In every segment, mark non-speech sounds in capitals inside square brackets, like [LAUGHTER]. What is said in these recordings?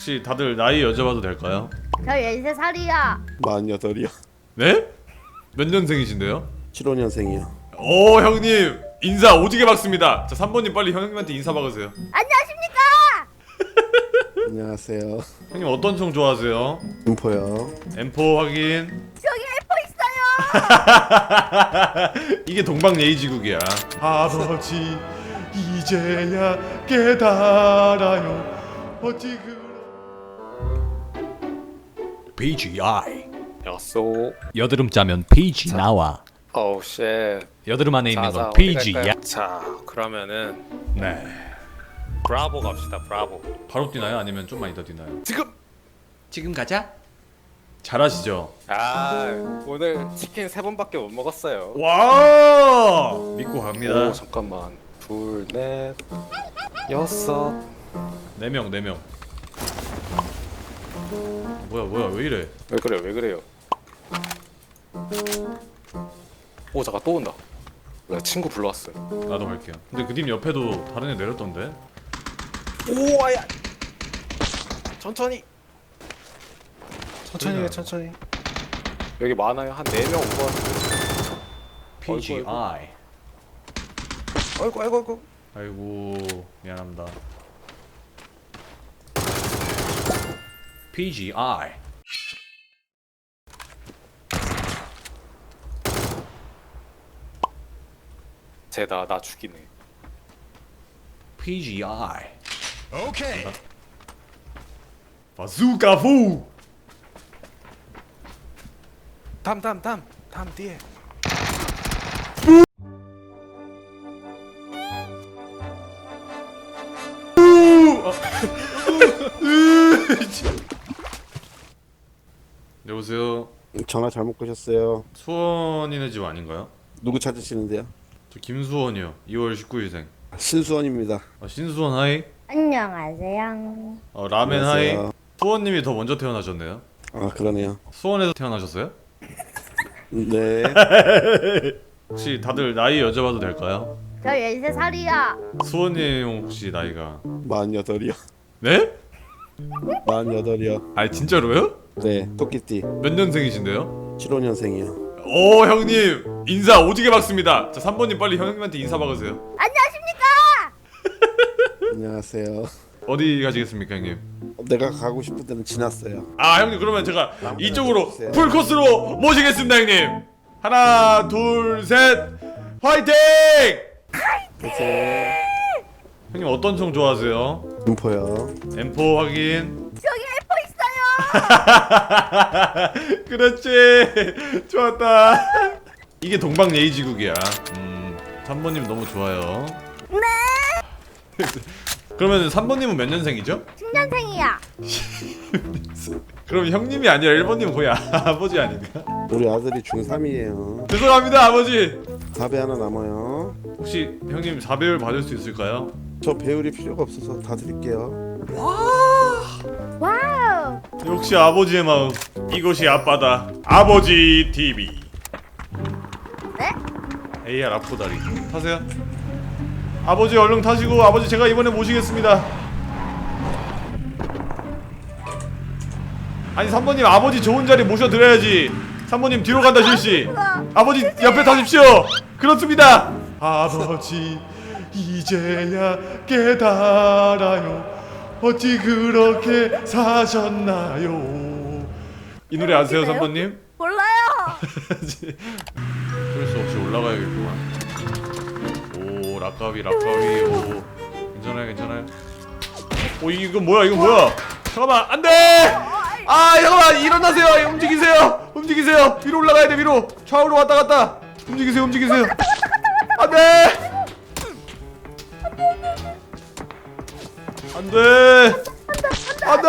혹시 다들 나이 여쭤봐도 될까요? 저 13살이야. 만 여덟이요. 네? 몇 년생이신데요? 75년생이요. 오 형님 인사 오지게 박습니다. 자 3번님 빨리 형님한테 인사 박으세요. 안녕하십니까? [LAUGHS] 안녕하세요. 형님 어떤 총 좋아하세요? 김포요. M4 확인. 저기 F 있어요. [LAUGHS] 이게 동방 예의지국이야. 아버지 이제야 깨달아요. 어찌 그 PGI 약속. 여드름 짜면 PG 나와 어우 쉣. 여드름 안에 있는 건 PG야? 자, 그러면은 네. 브라보 갑시다. 브라보. 바로 뛰나요? 아니면 좀만 이따 뛰나요? 지금. 지금 가자 잘하시죠? 아, 오늘 치킨 세 번밖에 못 먹었어요. 와 믿고 갑니다. 오, 잠깐만. 둘, 넷, 여섯. 네 명, 네 명. 뭐야, 뭐야, 왜 이래? 왜 그래요? 왜 그래요? 오, 잠깐 또 온다. 내 친구 불러왔어요. 나도 갈게요. 근데 그팀 옆에도 다른 애 내렸던데? 오와야. 천천히. 천천히 해. 천천히. 여기 많아요. 한네명온거 같은데. PGI 아이고, 아이고, 아이고. 아이고, 미안합니다. PGI 쟤나 나 죽이네. PGI 오케이 바수카푸! 담, 담, 담, 담 뒤에. 여보세요? 전화 잘못 거셨어요. 수원이네 집 아닌가요? 누구 찾으시는데요? 저 김수원이요. 2월 19일생. 신수원입니다. 어, 신수원 하이? 안녕하세요. 어, 라멘 하이? 안녕하세요. 수원님이 더 먼저 태어나셨네요. 아 그러네요. 수원에서 태어나셨어요? 네. [LAUGHS] 혹시 다들 나이 여쭤봐도 될까요? 저 13살이야. 수원님 혹시 나이가 만 여덟이요. 네? 만 여덟이요. 아 진짜로요? 네. 토끼띠. 몇 년생이신데요? 75년생이요. 오 형님 인사 오지게 박습니다. 자 3번님 빨리 형님한테 인사 박으세요. 안녕하십니까? [LAUGHS] [LAUGHS] 안녕하세요. 어디 가시겠습니까 형님? 내가 가고 싶은 데는 지났어요. 아 형님 그러면 제가 이쪽으로 주세요. 풀 코스로 모시겠습니다 형님. 하나 둘 셋 화이팅! 안녕하세요. 형님 어떤 총 좋아하세요? 김포요. M4 확인. 저기 F 있어요. [LAUGHS] 그렇지 좋았다. 이게 동방 예의지국이야. 음 3번님 너무 좋아요. 네. [LAUGHS] 그러면 3번님은 몇 년생이죠? 10년생이야. [LAUGHS] 그럼 형님이 아니라 1번님은 거의 아버지 아닌가? 우리 아들이 중3이에요. 죄송합니다 아버지. 답이 하나 남아요. 혹시 형님 4배율 받을 수 있을까요? 저 배울이 필요가 없어서 다 드릴게요. 와우. 역시 아버지의 마음. 이것이 아빠다. 아버지 TV. 네? AR 앞고다리. 타세요. 아버지 얼른 타시고 아버지 제가 이번에 모시겠습니다. 아니 3번님 아버지 좋은 자리 모셔드려야지. 3번님 뒤로 간다 실시. 아버지 옆에 타십시오. 그렇습니다. 아버지 이제야 깨달아요. 어찌 그렇게 사셨나요? 이 노래 아세요 3번님? 몰라요. [LAUGHS] 어쩔 수 없이 올라가야겠구만. 오 락가비 락가비. 오 괜찮아요 괜찮아요? 오 이거 뭐야 이거 뭐야? 잠깐만 안 돼! 아 잠깐만 일어나세요. 움직이세요. 움직이세요. 위로 올라가야 돼 위로. 좌우로 왔다 갔다. 움직이세요 움직이세요 안돼 안돼.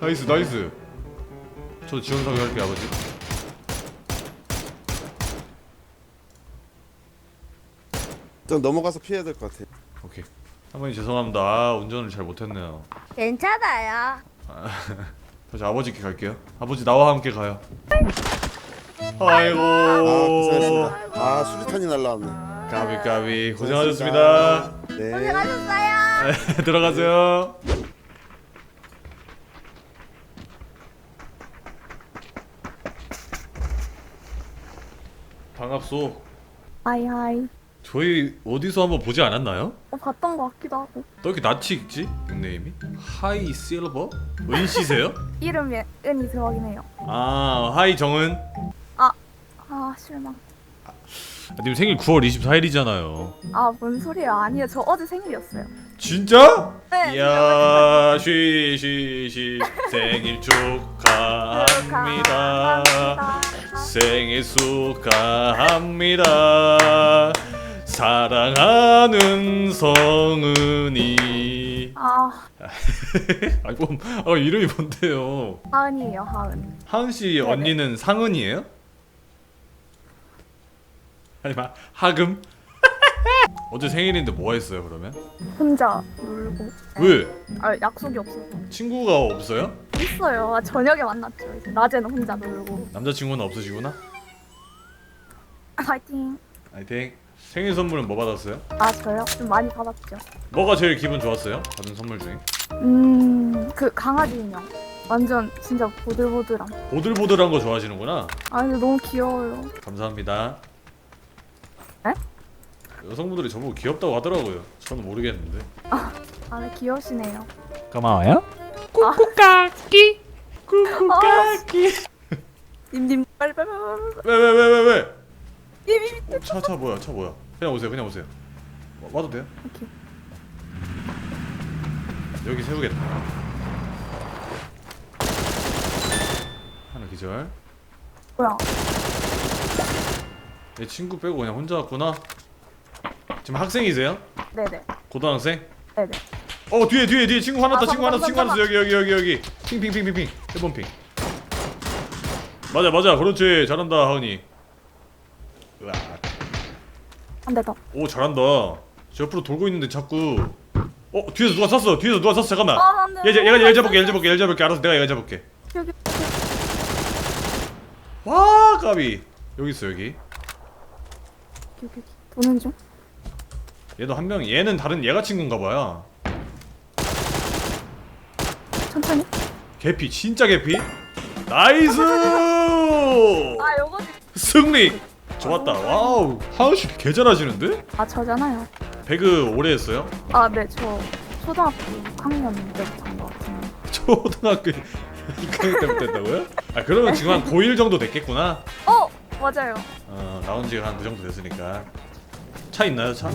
나이스 나이스. 저 지원 사격 할게 아버지. 좀 넘어가서 피해야 될 것 같아. 오케이. 할머니 죄송합니다. 아, 운전을 잘 못했네요. 괜찮아요. [LAUGHS] 다시 아버지께 갈게요. 아버지 나와 함께 가요. 아이고. 아 고생했습니다. 아 수리탄이 날라왔네. 까비 까비 고생하셨습니다 네. 고생하셨어요. [LAUGHS] 들어가세요. 반갑소. 하이 하이. 저희 어디서 한번 보지 않았나요? 어, 봤던 것 같기도 하고. 너 이렇게 낯이 익지? 닉네임이? 하이 실버? 은씨세요? 이름이 은이 들어가긴 해요. 아 하이 정은. 아 실망. 아, 님 생일 9월 24일이잖아요. 아 뭔 소리야? 아니요 저 어제 생일이었어요. 진짜? 네. 이야 쉬쉬쉬 [LAUGHS] 생일 축하합니다. 생일 축하합니다. 사랑하는 성은이. 아 [LAUGHS] 아이고, 아 이름이 뭔데요? 하은이에요 하은. 하은 씨 언니는 상은이에요? 아니 마 하금? [LAUGHS] 어제 생일인데 뭐 했어요 그러면? 혼자 놀고. 왜? 아 약속이 없어서. 친구가 없어요? 있어요. 아, 저녁에 만났죠. 이제 낮에는 혼자 놀고. 남자친구는 없으시구나? 파이팅. 아이팅 생일 선물은 뭐 받았어요? 아 저요? 좀 많이 받았죠. 뭐가 제일 기분 좋았어요? 받은 선물 중에? 음 그 강아지 인형. 완전 진짜 보들보들함. 보들보들한 거 좋아하시는구나 아 근데 너무 귀여워요. 감사합니다 에? 여성분들이 저보고 귀엽다고 하더라고요 저는 모르겠는데 아 네, 귀여우시네요. 고마워요. 꾹꾹까기. 꾹꾹까기. [LAUGHS] 님님 빨리 빨리 빨리 빨리. 왜왜 왜 왜 왜 님님. 차차 뭐야 차 뭐야 그냥 오세요 그냥 오세요 와- 와도 돼요? 오케이. 여기 세우겠다 하나 기절 뭐야? 내 친구 빼고 그냥 혼자 왔구나. 지금 학생이세요? 네네. 고등학생? 네네. 어 뒤에 뒤에 뒤에 친구 하나 아, 더 친구 하나 더 친구 하나 잠깐만, 여기 여기 여기 여기. 핑핑핑핑핑. 1번 핑. 맞아 맞아. 그렇지. 잘한다 하은이. 으악. 한 대 더. 오 잘한다. 저 옆으로 돌고 있는데 자꾸. 어 뒤에서 누가 쐈어? 뒤에서 누가 쐈어? 잠깐만. 아, 안 돼. 얘, 얘, 얘가 얘 잡을게 얘 잡을게 얘 잡을게. 알아서 내가 얘 잡을게. 여기. 와 까비. 여기 있어 여기 여기 여기. 도는 중. 얘도 한 명 얘는 다른 얘가 친구인가 봐요 천천히. 개피 진짜 개피 나이스 아 요거지. 승리 좋았다 와우 하은씨 개 잘하시는데? 아 저잖아요. 배그 오래 했어요? 아 네 저 초등학교 6학년 때부터 한것 같은데. [LAUGHS] 초등학교 6학년 때부터 했다고요? 아 그러면 지금 한 고1 정도 됐겠구나 어 맞아요. 어 나온 지가 한 그 정도 됐으니까 차 있나요 차?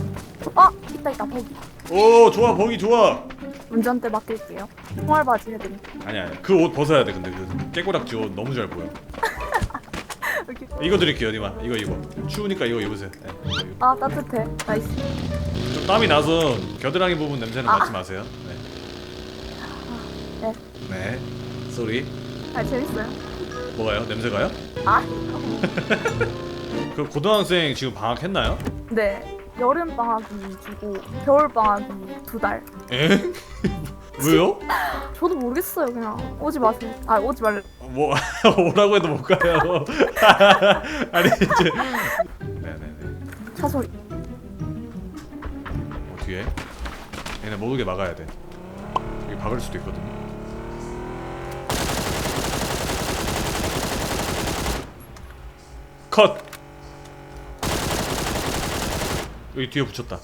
아 있다 있다 거기. 오 좋아 버기 좋아 운전대 맡길게요. 총알 바지 해드릴게요. 아니 아니 그 옷 벗어야 돼 근데 그 깨꼬락지 옷 너무 잘 보여 여기. [LAUGHS] 이거 드릴게요 니마 이거 이거 추우니까 이거 입으세요 네, 이거. 아 따뜻해. 나이스. 좀 땀이 나서 겨드랑이 부분 냄새는 아. 맡지 마세요 네. 네. 네 쏘리 아 재밌어요. 뭐가요? 냄새가요? 아 [LAUGHS] 그 고등학생 지금 방학했나요? 네. 여름 방학이 주고 겨울 방학이 두 달. 에? [LAUGHS] 왜요? 저도 모르겠어요. 그냥 오지 마세요. 아 오지 말래. 뭐 [LAUGHS] 오라고 해도 못 가요. 아니 이제 네네네 차 소리. 어, 뒤에 얘네 못 오게 막아야 돼. 여기 박을 수도 있거든요. 컷. 여기 뒤에 붙였다.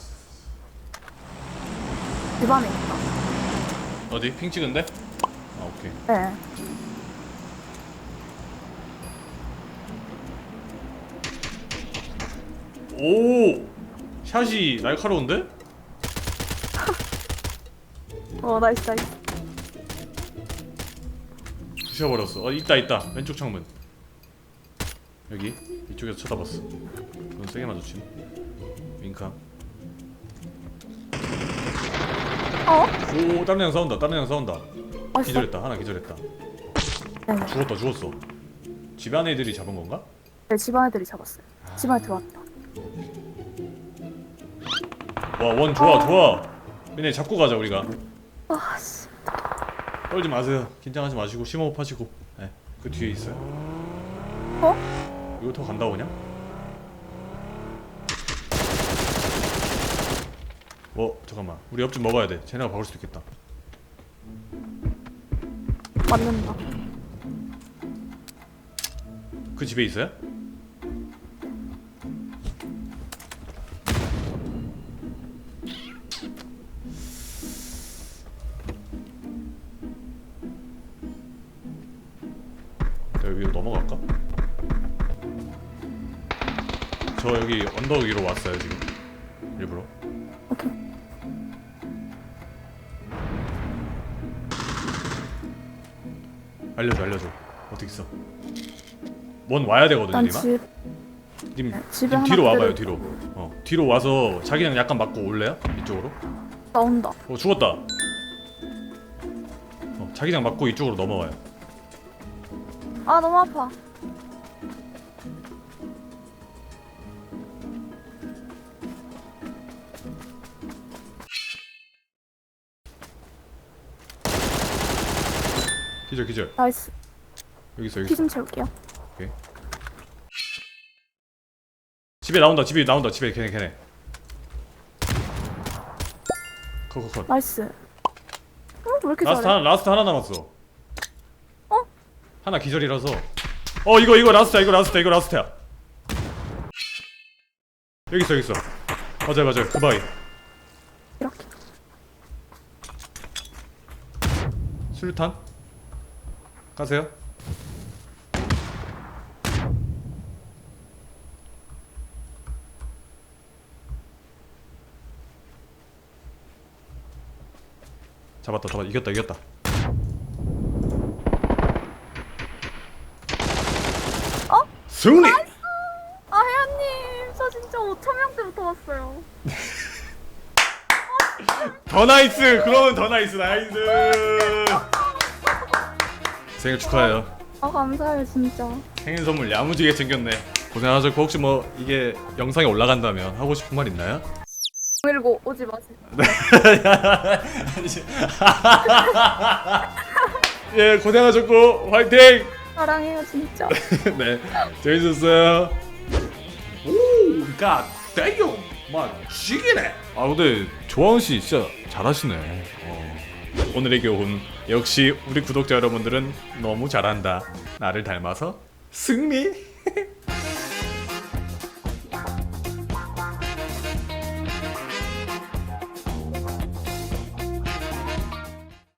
집안에 있다. 어디? 핑 찍은데? 아 오케이. 네. 오 샷이 날카로운데? 어 나이스 나이스. 부셔버렸어. 어 있다 있다 왼쪽 창문. 여기 이쪽에서 쳐다봤어. 그건 세게 맞았지. 윙카. 어? 오 다른 양 싸운다. 다른 양 싸운다. 아, 기절했다. 하나 기절했다. 네. 죽었다 죽었어. 집안 애들이 잡은 건가? 네 집안 애들이 잡았어요. 집안에 들어왔다. 와 원 좋아 좋아. 얘네 잡고 가자 우리가. 아 씨. 떨지 마세요. 긴장하지 마시고 심호흡 하시고. 네, 그 뒤에 있어요. 어? 이거 더 간다 그냥? 어 잠깐만 우리 옆집 먹어야 돼 쟤네가 박을 수도 있겠다 맞는다. 그 집에 있어요? 저 여기 언덕 위로 왔어요 지금. 일부러. 오케이. 알려줘 알려줘. 어떻게 있어? 뭔 와야 되거든요 일단 집 님, 네, 집에 님 하나 뒤로 와봐요 뒤로. 어 뒤로 와서 자기장 약간 맞고 올래요? 이쪽으로? 나온다. 어 죽었다. 어 자기장 맞고 이쪽으로 넘어와요. 아 너무 아파. 기절 기절 나이스. 여기 있어 여기 피 있어 좀 채울게요. 집에 나온다 집에 나온다 집에 걔네 걔네 컷컷컷 나이스. 어? 왜 이렇게 라스트 잘해? 하나 라스트 하나 남았어 어? 하나 기절이라서 어 이거 이거 라스트야 이거 라스트야 이거 라스트야 여기 있어 여기 있어 맞아요 맞아요 그 바위 이렇게. 수류탄 가세요. 잡았다 잡았다. 이겼다 이겼다. 어? 승리! 아 혜연님 저 진짜 5천 명 때부터 왔어요. [LAUGHS] 더 나이스! 그러면 더 나이스 나이스 생일 축하해요 아 감사해요 진짜. 생일 선물 야무지게 챙겼네 고생하셨고 혹시 뭐 이게 영상에 올라간다면 하고 싶은 말 있나요? 019 오지 마세요. [LAUGHS] 예 고생하셨고 화이팅 사랑해요 진짜. [LAUGHS] 네 재밌었어요 오 갓 대요 막 죽이네 아 근데 조항 씨 진짜 잘하시네 어. 오늘의 교훈. 역시 우리 구독자 여러분들은 너무 잘한다. 나를 닮아서 승리 [LAUGHS]